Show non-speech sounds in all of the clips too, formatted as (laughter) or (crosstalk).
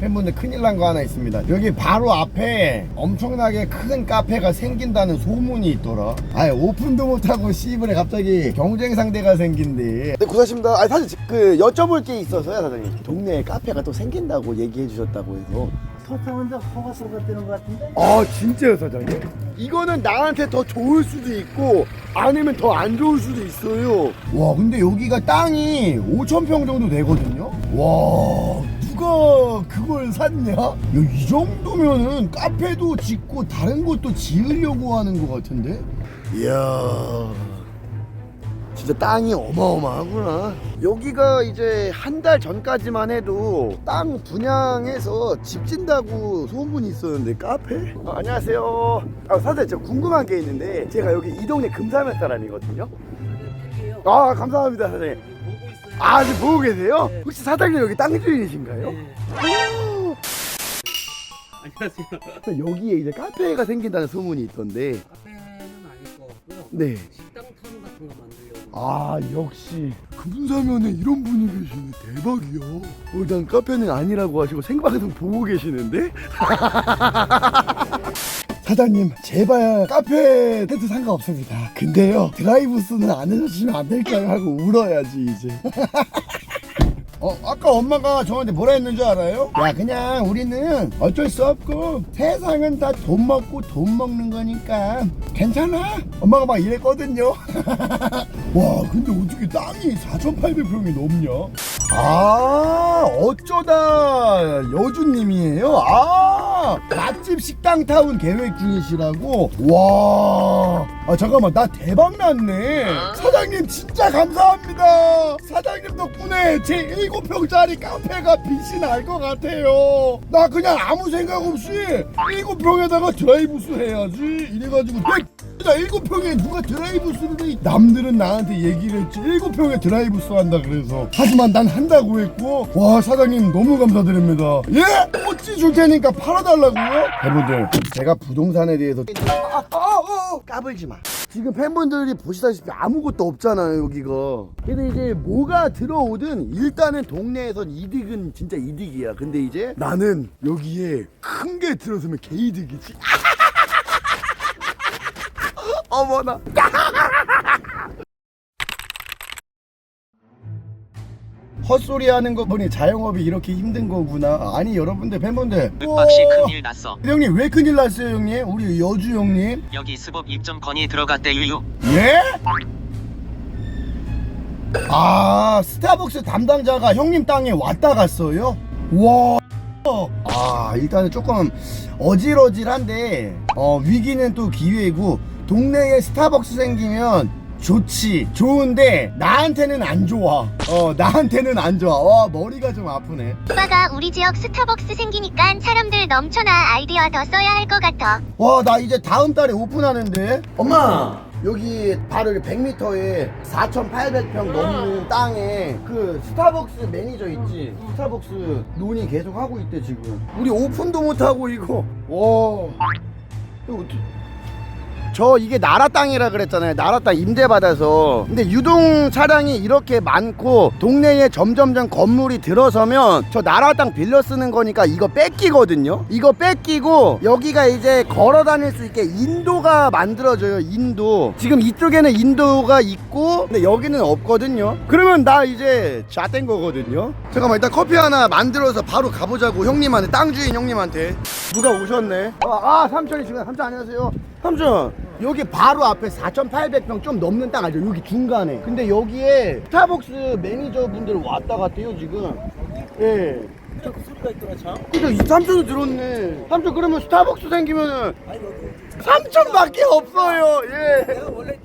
팬분들 큰일 난 거 하나 있습니다. 여기 바로 앞에 엄청나게 큰 카페가 생긴다는 소문이 있더라. 아예 오픈도 못하고 씨발에 갑자기 경쟁 상대가 생긴대. 네, 고생하십니다. 아 사실 그 여쭤볼 게 있어서요, 사장님. 동네에 카페가 또 생긴다고 얘기해 주셨다고 해서. 터타는데 허가 소가 뜨는 것 같은데? 아 진짜요 사장님? 이거는 나한테 더 좋을 수도 있고 아니면 더 안 좋을 수도 있어요 와 근데 여기가 땅이 5천 평 정도 되거든요 와 누가 그걸 샀냐? 야, 이 정도면은 카페도 짓고 다른 것도 지으려고 하는 것 같은데? 이야 진짜 땅이 어마어마하구나. 여기가 이제 한 달 전까지만 해도 땅 분양해서 집 짓는다고 소문이 있었는데 카페? 어, 안녕하세요. 아, 사장님 저 궁금한 게 있는데 제가 여기 이 동네 금사면 사람이거든요. 아 감사합니다 사장님. 아 지금 보고 계세요? 네. 혹시 사장님 여기 땅 주인이신가요? 네. 안녕하세요. 여기에 이제 카페가 생긴다는 소문이 있던데. 카페는 아닐 것 같고요. 네. 식당 텀 같은 거 만들려고. 아 역시 금사면에 이런 분이 계시네 대박이야 어, 일단 카페는 아니라고 하시고 생방송 보고 계시는데 (laughs) 사장님 제발 카페 텐트 상관없습니다. 근데요 드라이브스는 안 해주시면 안 될까요? 하고 울어야지 이제. (laughs) 어 아까 엄마가 저한테 뭐라 했는 줄 알아요? 야 그냥 우리는 어쩔 수 없고 세상은 다 돈 먹고 돈 먹는 거니까 괜찮아? 엄마가 막 이랬거든요. (laughs) 와 근데 어떻게 땅이 4,800평이 넘냐? 아 어쩌다 여주님이에요? 아 맛집 식당 타운 계획 중이시라고? 와 아, 잠깐만 나 대박 났네 사장님 진짜 감사합니다 사장님 덕분에 제 7평짜리 카페가 빛이 날 것 같아요 나 그냥 아무 생각 없이 7평에다가 드라이브스 해야지 이래가지고 나 일곱 평에 누가 드라이브스를 해? 남들은 나한테 얘기를 했지. 일곱 평에 드라이브스 한다 그래서. 하지만 난 한다고 했고 와 사장님 너무 감사드립니다. 예? 꽃지 줄 테니까 팔아달라고요? 팬분들 제가 부동산에 대해서 아, 아, 아, 까불지 마. 지금 팬분들이 보시다시피 아무것도 없잖아요 여기가. 근데 이제 뭐가 들어오든 일단은 동네에선 이득은 진짜 이득이야. 근데 이제 나는 여기에 큰 게 들어서면 개이득이지 어머나. 헛소리 하는 거 보니 자영업이 이렇게 힘든 거구나. 아니 여러분들 팬분들. 우와. 큰일 났어. 형님 왜 큰일 났어요 형님? 우리 여주 형님. 여기 스법 입점 건이 들어갔대 유유. 예? 아 스타벅스 담당자가 형님 땅에 왔다 갔어요? 와. 아 일단은 조금 어질어질한데 어 위기는 또 기회고 동네에 스타벅스 생기면 좋지 좋은데 나한테는 안 좋아. 어 나한테는 안 좋아. 와 머리가 좀 아프네. 오빠가 우리 지역 스타벅스 생기니까 사람들 넘쳐나 아이디어 더 써야 할 것 같아. 와 나 이제 다음 달에 오픈하는데. 엄마! 여기 바로 100m에 4,800평 넘는 땅에 그 스타벅스 매니저 있지? 스타벅스 논의 계속 하고 있대 지금. 우리 오픈도 못 하고 이거. 와. 이거 어떻게 저 이게 나라 땅이라 그랬잖아요. 나라 땅 임대 받아서. 근데 유동 차량이 이렇게 많고 동네에 점점점 건물이 들어서면 저 나라 땅 빌려 쓰는 거니까 이거 뺏기거든요. 이거 뺏기고 여기가 이제 걸어 다닐 수 있게 인도가 만들어져요. 인도. 지금 이쪽에는 인도가 있고 근데 여기는 없거든요. 그러면 나 이제 잣된 거거든요. 잠깐만 일단 커피 하나 만들어서 바로 가보자고 형님한테 땅 주인 형님한테. 누가 오셨네. 아, 아 삼촌이 지금 삼촌 안녕하세요. 삼촌 여기 바로 앞에 4,800평 좀 넘는 땅 알죠? 여기 중간에. 근데 여기에 스타벅스 매니저분들 왔다 갔대요 지금. 예. 자꾸 소리가 있더라 참. 근데 이 삼촌도 들었네. 삼촌 그러면 스타벅스 생기면은 아니 너 삼촌밖에 없어요. 예. 내가 원래.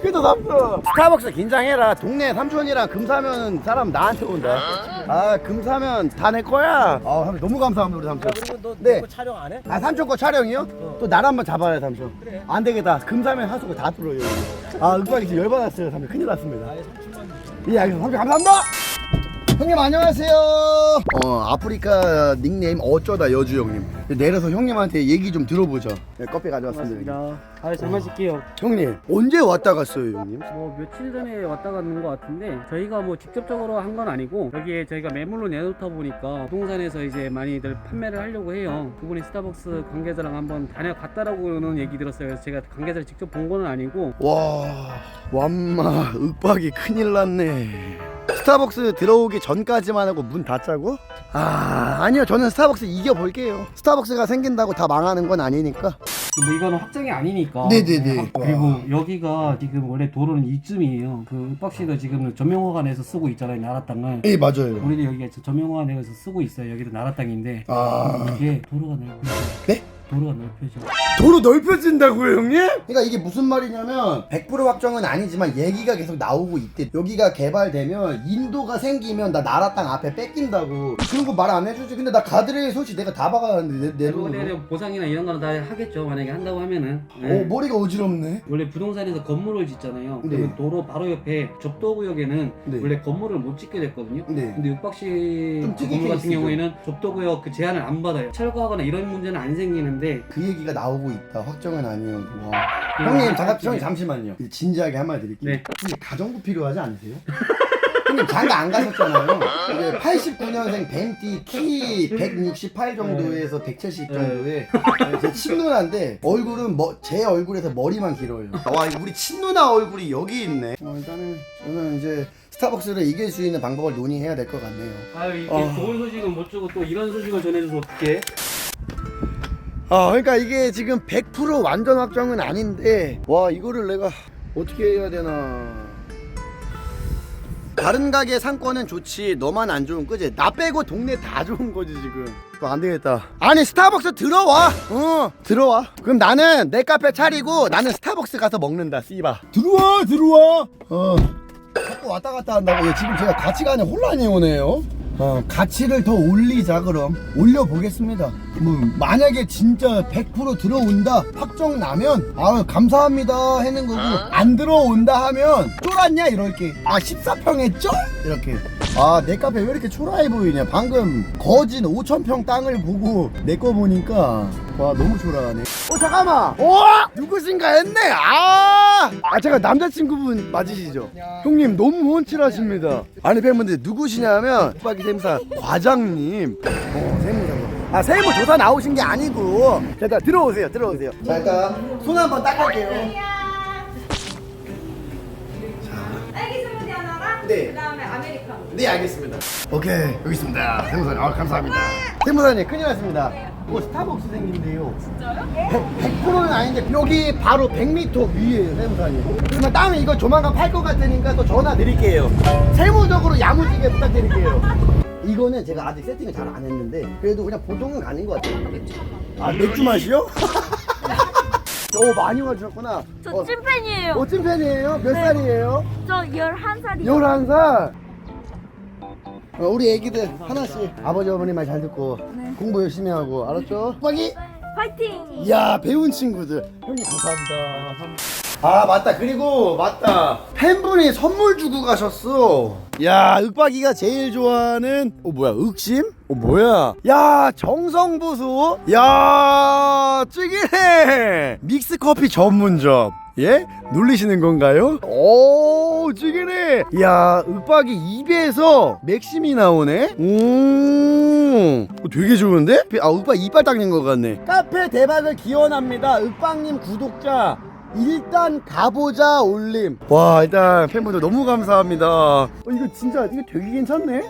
그래도 삼촌. 스타벅스 긴장해라. 동네 삼촌이랑 금사면 사람 나한테 온다. 아 금사면 다 내 거야. 아 삼촌 너무 감사합니다 우리 야 삼촌. 그리고 너 네. 내거 촬영 안 해? 아 삼촌 거 촬영이요? 또 나를 한번 잡아요 삼촌 그래. 안 되겠다 금사면 하수구 다 뚫어요 아 윽박이 지금 열받았어요 삼촌 큰일 났습니다 아예 삼촌만 예 알겠습니다 삼촌 감사합니다 형님 안녕하세요. 어 아프리카 닉네임 어쩌다 여주 형님. 내려서 형님한테 얘기 좀 들어보죠. 네, 커피 가져왔습니다. 고맙습니다. 아, 잘 마실게요. 형님 언제 왔다 갔어요 형님? 뭐 며칠 전에 왔다 갔는 것 같은데 저희가 뭐 직접적으로 한 건 아니고 여기에 저희가 매물로 내놓다 보니까 부동산에서 이제 많이들 판매를 하려고 해요. 그분이 스타벅스 관계자랑 한번 다녀갔다라고는 얘기 들었어요. 그래서 제가 관계자를 직접 본 건 아니고 와 완마 윽박이 큰일 났네. 스타벅스 들어오기 전까지만 하고 문 닫자고? 아 아니요 저는 스타벅스 이겨볼게요. 스타벅스가 생긴다고 다 망하는 건 아니니까. 뭐 이거는 확정이 아니니까. 네네네. 그리고 여기가 지금 원래 도로는 이쯤이에요. 그 윽박씨도 지금 전명허가 내서 쓰고 있잖아요. 나라 땅을. 예 맞아요. 우리도 여기가 전명허가 내서 쓰고 있어요. 여기도 나라 땅인데 아 이게 도로가 넓혀져. 네? 도로가 넓혀져. 도로 넓혀진다고요 형님? 그러니까 이게 무슨 말이냐면 100% 확정은 아니지만 얘기가 계속 나오고 있대 여기가 개발되면 인도가 생기면 나 나라 땅 앞에 뺏긴다고 그런 거 말 안 해주지 근데 나 가드레일 소식 내가 다 박아놨는데 내, 내 돈으로 대한 보상이나 이런 거는 다 하겠죠. 만약에 한다고 하면은. 어 네. 머리가 어지럽네 원래 부동산에서 건물을 짓잖아요. 네. 그러면 도로 바로 옆에 접도 구역에는 네. 원래 건물을 못 짓게 됐거든요. 네. 근데 육박씨 좀 특이 건물 같은 케이스죠. 경우에는 접도 구역 그 제한을 안 받아요. 철거하거나 이런 문제는 안 생기는데 그 얘기가 나오고 있다 확정은 아니어도 와. 형님 잠깐 형님 잠시만요 진지하게 한마디 드릴게요 네. 근데 가정부 필요하지 않으세요? (laughs) 형님 장가 안 가셨잖아요. 89년생 뱀띠 키 168 정도에서 170 정도에 제 친누나인데 얼굴은 뭐, 제 얼굴에서 머리만 길어요. 와 우리 친누나 얼굴이 여기 있네. 어, 일단은 저는 이제 스타벅스를 이길 수 있는 방법을 논의해야 될 것 같네요. 아유 이게 어. 좋은 소식은 못 주고 또 이런 소식을 전해줘서 어떡해? 아 그러니까 이게 지금 100% 완전 확정은 아닌데 와 이거를 내가 어떻게 해야 되나. 다른 가게 상권은 좋지 너만 안 좋은 거지. 나 빼고 동네 다 좋은 거지 지금. 그거 안 되겠다. 아니 스타벅스 들어와! 어 들어와. 그럼 나는 내 카페 차리고 나는 스타벅스 가서 먹는다 씨바. 들어와 들어와. 어. 자꾸 왔다 갔다 한다고. 얘 지금 제가 가치관에 혼란이 오네요 어, 가치를 더 올리자 그럼. 올려보겠습니다. 뭐 만약에 진짜 100% 들어온다 확정 나면 아 감사합니다 하는 거고 안 들어온다 하면 쫄았냐? 이럴게. 아 14평에 쫄? 이렇게 아 내 카페 왜 이렇게 초라해 보이냐. 방금 거진 5천평 땅을 보고 내 거 보니까 와 너무 초라하네. 어 잠깐만! 어? 누구신가 했네? 아, 아 제가 남자친구분 맞으시죠? 형님 너무 훤칠하십니다. 아니 팬분들 누구시냐면 수박이 세무사 과장님. 어 세무사. 아 세무 조사 나오신 게 아니고. 자 일단 들어오세요 들어오세요. 자 일단 손 한번 닦을게요. 딸기 스무디 하나랑 네. 네 알겠습니다 오케이 여기 있습니다 세무사님 아 감사합니다 세무사님 큰일 났습니다 이거 스타벅스 생긴데요 진짜요? 100%는 아닌데 여기 바로 100m 위에요 세무사님 그러면 다음에 이거 조만간 팔 것 같으니까 또 전화 드릴게요 세무적으로 야무지게 부탁드릴게요 이거는 제가 아직 세팅을 잘 안 했는데 그래도 그냥 보통은 아닌 것 같아요 아 맥주 맛이요? (laughs) 오 많이 와주셨구나 저 어, 찐팬이에요. 어, 찐팬이에요? 몇 네. 살이에요? 저 11살이요. 11살 어, 우리 애기들 하나씩 아버지 어머니 말 잘 듣고 네. 공부 열심히 하고 알았죠? 빠기 파이팅! 이야 배운 친구들 형님 감사합니다 아 맞다. 그리고 맞다. 팬분이 선물 주고 가셨어. 야 윽박이가 제일 좋아하는 어 뭐야 윽심? 어 뭐야? 야 정성보소 야 찌기네 믹스커피 전문점. 예? 놀리시는 건가요? 오 찌기네 야 윽박이 입에서 맥심이 나오네? 오 어, 되게 좋은데? 아 윽박 이빨 닦는 것 같네. 카페 대박을 기원합니다. 윽박님 구독자 일단 가보자 올림. 와 일단 팬분들 너무 감사합니다. 어, 이거 진짜 이거 되게 괜찮네